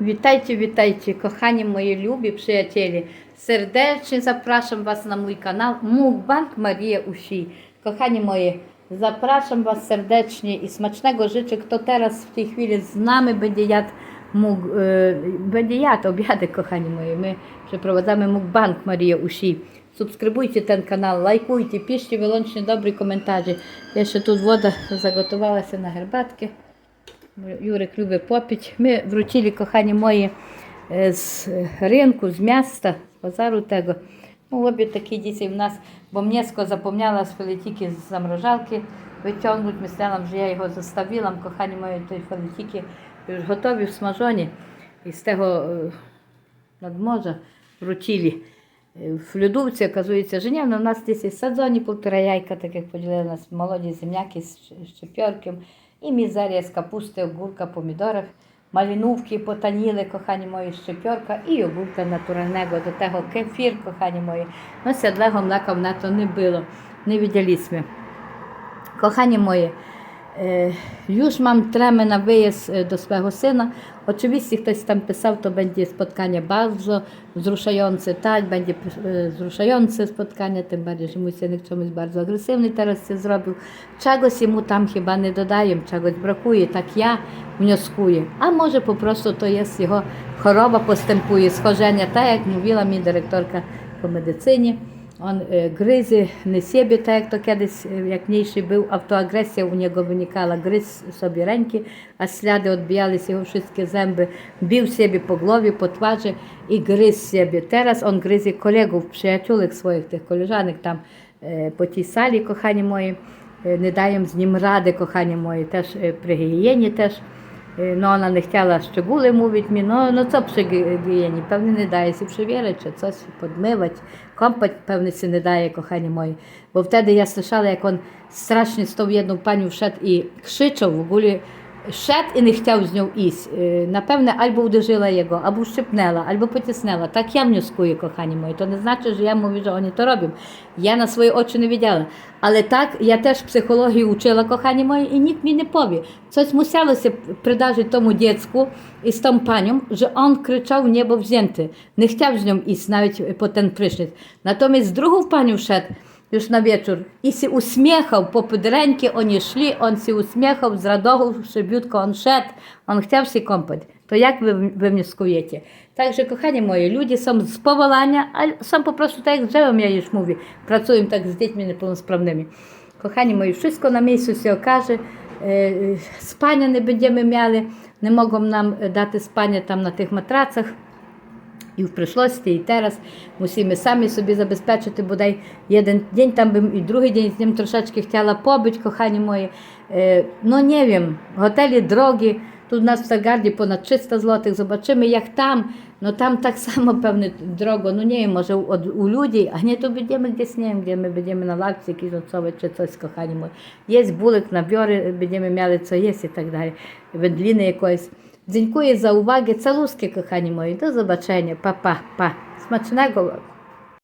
Witajcie, witajcie, kochani moi lubi przyjaciele. Serdecznie zapraszam Was na mój kanał Mukbang Maria Usi. Kochani moje, zapraszam Was serdecznie i smacznego życzę. Kto teraz w tej chwili z nami będzie jadł, mug, e, będzie jadł obiady, kochani moi. My przeprowadzamy Mukbang Maria Usi. Subskrybujcie ten kanał, lajkujcie, piszcie wyłącznie dobre komentarze. Jeszcze tu woda zagotowała się na herbatkę. Юрик любить попіть. Ми вручили кохані мої е, з ринку, з міста, базару того. Ну, обід такі діти в нас, бо м'яско запомнялось, філетіки з заморожалки витягнуть. Мисляла, що я його заставила, кохані мої той філетіки готові в смажоні. І з того е, надможа вручили. Е, в Людовці, оказується, Женєвна, у нас десь садзоні, півтора яйка таких поділили, у нас молоді земляки з щепьорком і мізерія з капусти, огурка, помідорів, маліновки потаніли, кохані мої, щепьорка і огурка натурального. До того кефір, кохані мої. Ну, сядлего млека в НАТО не було, не виділи ми. Кохані мої. Już mam tremę na wyjazd do swego syna. Oczywiście ktoś tam pisał, to będzie spotkanie bardzo wzruszające. Tak, będzie wzruszające spotkanie, tym bardziej, że mój synek czemuś bardzo agresywny teraz się zrobił. Czegoś mu tam chyba nie dodaję, czegoś brakuje, tak ja wnioskuję. A może po prostu to jest jego choroba postępuje, schorzenia, tak jak mówiła mi dyrektorka po medycynie. On gryzy na siebie, tak jak to kiedyś, jak mniejszy był, autoagresja u niego wynikała. Gryzł sobie ręki, a ślady odbijały z jego wszystkie zęby. Bił siebie po głowie, po twarzy i gryzł siebie. Teraz on gryzie kolegów, przyjaciółek swoich, tych koleżanek tam po tej sali, kochani moi. Не даємо з ним ради, кохані мої, теж при гігієні теж. no ona nie chciała szczegóły mówić mi, no, no co przy gojeniu, pewnie nie daje się przewierać, co coś podmywać, kąpać pewnie się nie daje, kochanie moi. Bo wtedy ja słyszała, jak on strasznie z tą jedną panią wszedł i krzyczał w ogóle, Шед і не хотів з нього ісь. Е, напевне, або удержила його, або вщипнела, або потіснила. Так я м'язкую, кохані мої. То не значить, що я мові що вони то роблять. Я на свої очі не виділа. Але так я теж психологію вчила, кохані мої, і ніхто мені не пові. Щось мусилося придати тому дітку і з тому паням, що він кричав в небо взяти. Не хотів з ньому ісь навіть по тен пришниць. Натомість другу паню шед – już na wieczór. I się uśmiechał po podręki, oni szli, on się uśmiechał, z radochą szybiutko on szedł, on chciał się kąpać. To jak wy, wy wnioskujecie? Także, kochani moi, ludzie są z powolania, a są po prostu tak jak drzewem, ja już mówię, pracują tak z dziećmi niepełnosprawnymi. Kochani moi, wszystko na miejscu się okaże, spania nie będziemy mieli, nie mogą nam dać spania tam na tych matracach. І в прийшлості, і зараз мусимо самі собі забезпечити, бодай один день, там би і другий день з ним трошечки хотіла побити, кохані мої. Е, ну не вім, готелі, дороги, тут у нас в Сагарді понад 300 злотих, побачимо, як там, ну там так само, певне, дорого, ну не може у, у людей, а не то будемо десь, не де ми будемо на лавці, якісь отцове чи щось, кохані мої. Є булик, набори, будемо м'яли, це є і так далі, вендліни якоїсь. Dziękuję za uwagę. Całuskie, kochani moi. Do zobaczenia. Pa, pa, pa. Smacznego.